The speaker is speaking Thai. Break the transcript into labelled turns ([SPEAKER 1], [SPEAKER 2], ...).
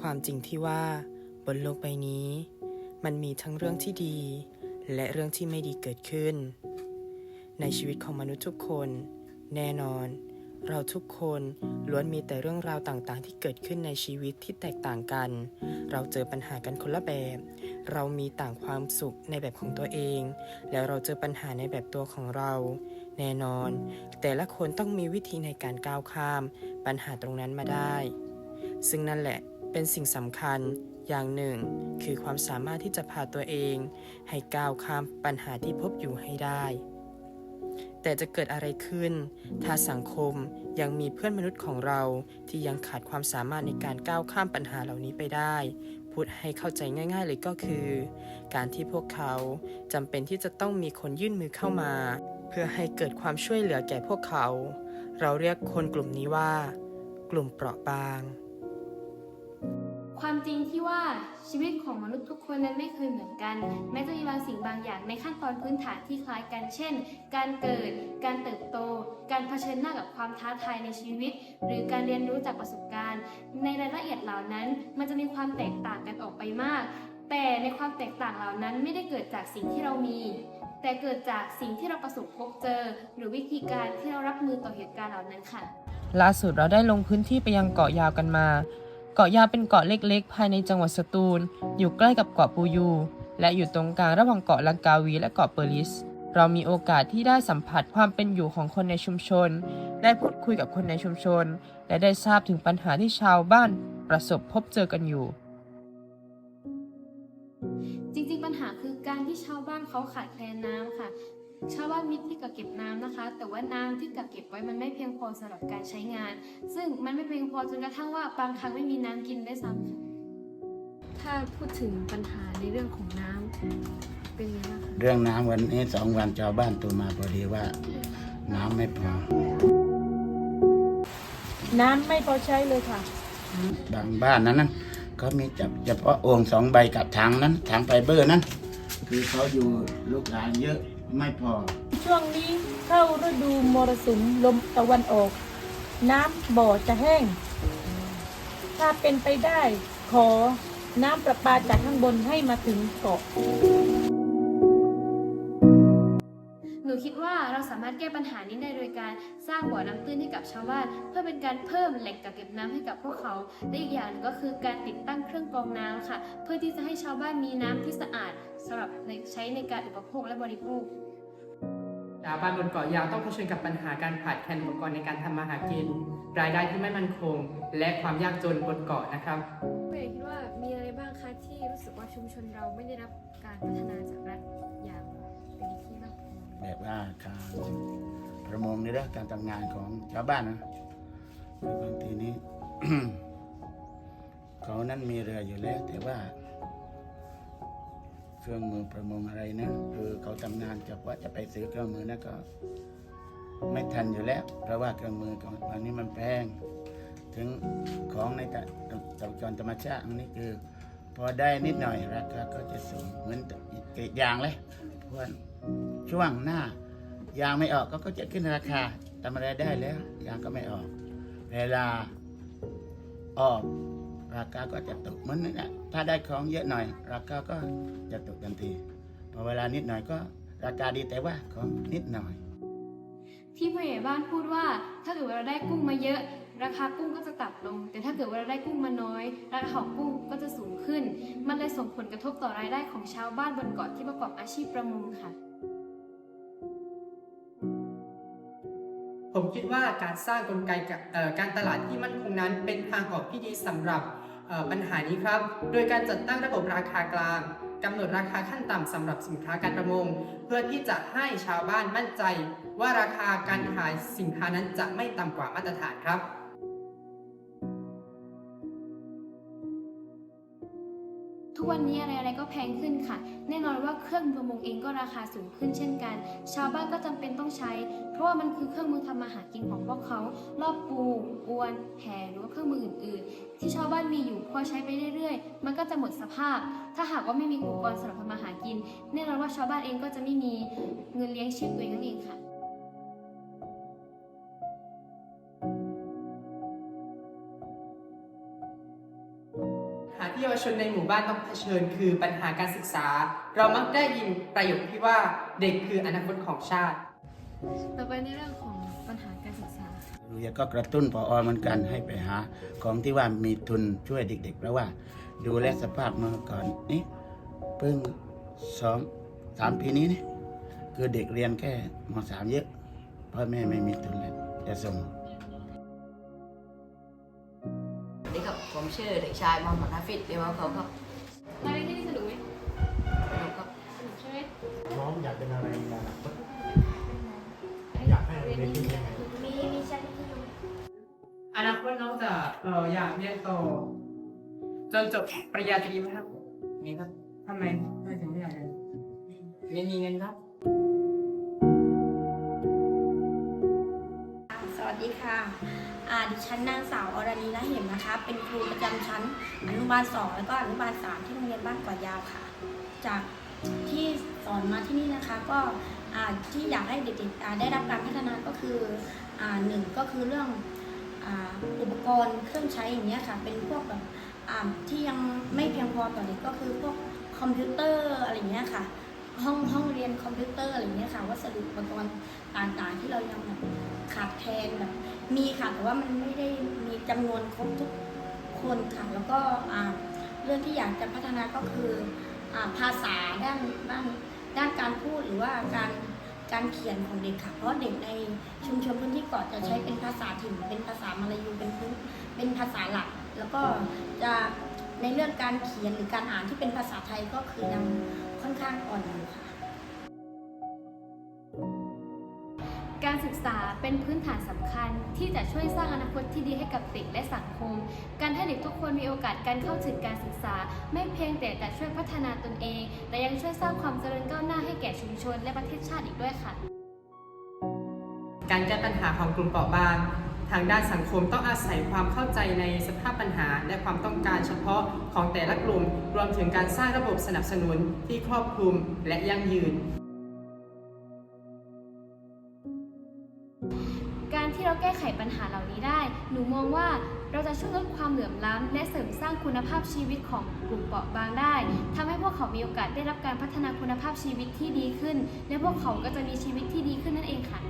[SPEAKER 1] ความจริงที่ว่า บนโลกใบนี้ มันมีทั้งเรื่องที่ดี และเรื่องที่ไม่ดีเกิดขึ้น ในชีวิตของมนุษย์ทุกคน แน่นอน เราทุกคนล้วนมีแต่เรื่องราวต่างๆ ที่เกิดขึ้นในชีวิตที่แตกต่างกัน เราเจอปัญหากันคนละแบบ เรามีต่างความสุขในแบบของตัวเอง แล้วเราเจอปัญหาในแบบตัวของเรา แน่นอน แต่ละคนต้องมีวิธีในการก้าวข้าม ปัญหาตรงนั้นมาได้ซึ่งนั่นแหละ เป็นสิ่งสำคัญอย่างหนึ่ง คือความสามารถที่จะพาตัวเอง ให้ก้าวข้ามปัญหาที่พบอยู่ให้ได้ แต่จะเกิดอะไรขึ้น ถ้าสังคมยังมีเพื่อนมนุษย์ของเราที่ยังขาดความสามารถในการก้าวข้ามปัญหาเหล่านี้ไปได้ พูดให้เข้าใจง่าย ๆ เลยก็คือ การที่พวกเขาจำเป็นที่จะต้องมีคนยื่นมือเข้ามา เพื่อให้เกิดความช่วยเหลือแก่พวกเขา เราเรียกคนกลุ่มนี้ว่า กลุ่มเปราะบาง
[SPEAKER 2] ความจริงที่ว่าชีวิตของมนุษย์ทุกคนนั้นไม่เคยเหมือนกัน แม้จะมีบางสิ่งบางอย่างในขั้นตอนพื้นฐานที่คล้ายกัน เช่น การเกิด การเติบโต การเผชิญหน้ากับความท้าทายในชีวิต หรือการเรียนรู้จากประสบการณ์ ในรายละเอียดเหล่านั้น มันจะมีความแตกต่างกันออกไปมาก แต่ในความแตกต่างเหล่านั้นไม่ได้เกิดจากสิ่งที่เรามี แต่เกิดจากสิ่งที่เราประสบพบเจอ หรือวิธีการที่เรารับมือต่อเหตุการณ์เหล่านั้นค่ะ
[SPEAKER 1] ล่าสุดเราได้ลงพื้นที่ไปยังเกาะยาวกันมา เกาะยาวเป็นเกาะเล็กๆ ภายในจังหวัดสตูล อยู่ใกล้กับเกาะปูยู และอยู่ตรงกลางระหว่างเกาะลังกาวีและเกาะเปอร์ลิส เรามีโอกาสที่ได้สัมผัสความเป็นอยู่ของคนในชุมชน ได้พูดคุยกับคนในชุมชน และได้ทราบถึงปัญหาที่ชาวบ้านประสบพบเจอกันอยู่
[SPEAKER 2] จริงๆปัญหาคือการที่ชาวบ้านเขาขาดแคลนน้ำค่ะ ชาวบ้านมีที่กักเก็บน้ำนะคะ แต่ว่าน้ำที่กักเก็บไว้มันไม่เพียงพอสำหรับการใช้งาน ซึ่งมันไม่เพียงพอจนกระทั่งว่าบางครั้งไม่มีน้ำกินได้วยซ้ำค่ะถ้าพูดถึงปัญหาในเรื่องของน้ำเป็นยังไงบ้างคะ
[SPEAKER 3] เรื่องน้ำวันนี้สองวันชาวบ้านโทรมาพอดีว่า น้ำไม่พอ
[SPEAKER 4] น้ำไม่พอใช้เลยค่ะ
[SPEAKER 3] บางบ้านนั้นนะเขามีจับเฉพาะโอ่งสองใบกับถังนั้นถังไฟเบอร์นั้น คือเขาอยู่ลูกหลานเยอะ ไม่พอ
[SPEAKER 4] ช่วงนี้เข้าฤดูมรสุมลมตะวันออก น้ำบ่อจะแห้ง ถ้าเป็นไปได้ ขอน้ำประปาจากข้างบนให้มาถึงเกาะ
[SPEAKER 2] นูคิดว่าเราสามารถแก้ปัญหานี้ได้โดยการสร้างบ่อน้ำตื้นให้กับชาวบ้าน เพื่อเป็นการเพิ่มแหล่งกักเก็บน้ำให้กับพวกเขาและอีกอย่างหนึงก็คือการติดตั้งเครื่องกรองน้ำค่ะ เพื่อที่จะให้ชาวบ้านมีน้ำที่สะอาดสำหรับในใช้ในการอุปโภคและบริโภค
[SPEAKER 1] ชาวบ้านบนเกาะยาวต้องเผชิญกับปัญหาการขาดแคลนอุปกรณ์ในการทำมาหากิน รายได้ที่ไม่มั่นคง และความยากจนบนเกาะนะครับ
[SPEAKER 2] เพื่อคิดว่ามีอะไรบ้างคะที่รู้สึกว่าชุมชนเราไม่ได้รับการพัฒนาจากรัฐอย่างเป็นที่มากพอ
[SPEAKER 3] แบบว่าการประมงในเรื่องการทำงานของชาวบ้านนะบางทีนี้ เขานั้นมีเรืออยู่แล้ว แต่ว่า เครื่องมือประมงอะไรนะคือเขาทำงานจะว่าจะไปซื้อเครื่องมือนะก็ ไม่ทันอยู่แล้ว เพราะว่าเครื่องมือของอันนี้มันแพงถึงของในแต่ตะจรธรรมชาติอันนี้คือ พอได้นิดหน่อยราคาก็จะสูงเหมือนเกรดยางเลยเพราะว่า ช่วงหน้ายางไม่ออกก็ก็จะขึ้นราคาทำอะไรได้แล้วยางก็ไม่ออก เวลาออกราคาก็จะตกเหมือนนี่นแหละถ้าได้ของเยอะหน่อย ราคาก็จะตกทันทีพอเวลานิดหน่อยก็ราคาดีแต่ว่าของนิดหน่อย
[SPEAKER 2] ที่ผู้ใหญ่บ้านพูดว่า ถ้าเกิดว่าเราได้กุ้งมาเยอะ ราคากุ้งก็จะต่ำลง แต่ถ้าเกิดว่าเราได้กุ้งมาน้อย ราคาของกุ้งก็จะสูงขึ้น มันเลยส่งผลกระทบต่อรายได้ของชาวบ้านบนเกาะที่ประกอบอาชีพประมงค่ะ
[SPEAKER 5] ผมคิดว่าการสร้างกลไกการตลาดที่มั่นคงนั้น เป็นทางออกที่ดีสำหรับปัญหานี้ครับ โดยการจัดตั้งระบบราคากลางกำหนดราคาขั้นต่ำสำหรับสินค้าการประมง เพื่อที่จะให้ชาวบ้านมั่นใจ ว่าราคาการขายสินค้านั้นจะไม่ต่ำกว่ามาตรฐานครับ
[SPEAKER 2] ทุกวันนี้อะไรๆก็แพงขึ้นค่ะ แน่นอนว่าเครื่องประมงเองก็ราคาสูงขึ้นเช่นกัน ชาวบ้านก็จำเป็นต้องใช้ เพราะว่ามันคือเครื่องมือทำมาหากินของพวกเขารอบปูอวนแหหรือว่าเครื่องมืออื่น ๆ ที่ชาวบ้านมีอยู่พอใช้ไปเรื่อย ๆ มันก็จะหมดสภาพ ถ้าหากว่าไม่มีอุปกรณ์สำหรับทำมาหากิน แน่นอนว่าชาวบ้านเองก็จะไม่มีเงินเลี้ยงชีพตัวเองนั่นเองค่ะ
[SPEAKER 5] ที่เยาวชนในหมู่บ้านต้องเผชิญคือปัญหาการศึกษา เรามักได้ยินประโยคที่ว่าเด็กคืออนาคตของชาติ
[SPEAKER 2] ต่อไปในเรื่องของปัญหาการศึกษา
[SPEAKER 3] โรงเรียนก็กระตุ้นพอเหมือนกันให้ไปหาของที่ว่ามีทุนช่วยเด็กๆเพราะว่าดูแลสภาพเมื่อก่อนนี่เพิ่งสองสามปีนี้นี่คือเด็กเรียนแค่มสามเยอะพ่อแม่ไม่มีทุนเลยจะส่ง
[SPEAKER 6] ผมชื่อเด็กชายมอมมัดฮาฟิดเรียกว่าเขาครับ
[SPEAKER 2] มาเรียนที่นี่สนุกไหม
[SPEAKER 6] สนุกครับ
[SPEAKER 2] สนุกใช่ไหม
[SPEAKER 7] น้องอยากเป็นอะไรในอนาคตอยากให้เรียนที่ไหน
[SPEAKER 2] มีมีชั้นที่อยู่
[SPEAKER 5] อนาคตน้องจะเอ่ออยากเรียนต่อจนจบปริญญาตรีไหมครับ
[SPEAKER 6] นี่ครับ
[SPEAKER 5] ทำไมทำไมถึงไม่อยากเรียน
[SPEAKER 6] ไม่มีเงินครับ
[SPEAKER 8] สวัสดีค่ะอ่า ดิฉันนางสาวอรณีละเห็มนะคะ เป็นครูประจำชั้นอนุบาล2แล้วก็อนุบาล3ที่โรงเรียนบ้านกว่ายาวค่ะ จากที่สอนมาที่นี่นะคะ ก็ที่อยากให้เด็กๆได้รับการพัฒนาก็คืออหนึ่งก็คือเรื่องอ,อุปกรณ์เครื่องใช้อย่างเงี้ยค่ะ เป็นพวกแบบที่ยังไม่เพียงพอต่อเด็กก็คือพวกคอมพิวเตอร์อะไรเงี้ยค่ะ ห้องห้องเรียนคอมพิวเตอร์อะไรเงี้ยค่ะ วัสดุอุปกรณ์ต่างๆ ที่เรายังแบบขาดแคลนแบบ มีค่ะแต่ว่ามันไม่ได้มีจำนวนครบทุกคนค่ะแล้วก็เรื่องที่อยากจะพัฒนาก็คืออภาษาด้านด้านด้านการพูดหรือว่าการการเขียนของเด็กค่ะ เพราะเด็กในชุมชนพื้นที่เกาะจะใช้เป็นภาษาถิ่น เป็นภาษามาลายูเป็นพื้นเป็นภาษาหลัก แล้วก็จะในเรื่องการเขียนหรือการอ่านที่เป็นภาษาไทยก็คือยังค่อนข้างอ่อนอยู่ค่ะ
[SPEAKER 2] เป็นพื้นฐานสำคัญที่จะช่วยสร้างอนาคตที่ดีให้กับเด็กและสังคม การให้เด็กทุกคนมีโอกาสการเข้าถึงการศึกษา ไม่เพียงแต่จะช่วยพัฒนาตนเอง แต่ยังช่วยสร้างความเจริญก้าวหน้าให้แก่ชุมชน และประเทศชาติอีกด้วยค่ะ
[SPEAKER 5] การแก้ปัญหาของกลุ่มเปราะบางทางด้านสังคมต้องอาศัยความเข้าใจในสภาพปัญหา และความต้องการเฉพาะของแต่ละกลุ่ม รวมถึงการสร้างระบบสนับสนุนที่ครอบคลุมและยั่งยืน
[SPEAKER 2] แก้ไขปัญหาเหล่านี้ได้ หนูมองว่าเราจะช่วยลดความเหลื่อมล้ำและเสริมสร้างคุณภาพชีวิตของกลุ่มเปราะบางได้ทำให้พวกเขามีโอกาสได้รับการพัฒนาคุณภาพชีวิตที่ดีขึ้น และพวกเขาก็จะมีชีวิตที่ดีขึ้นนั่นเองค่ะ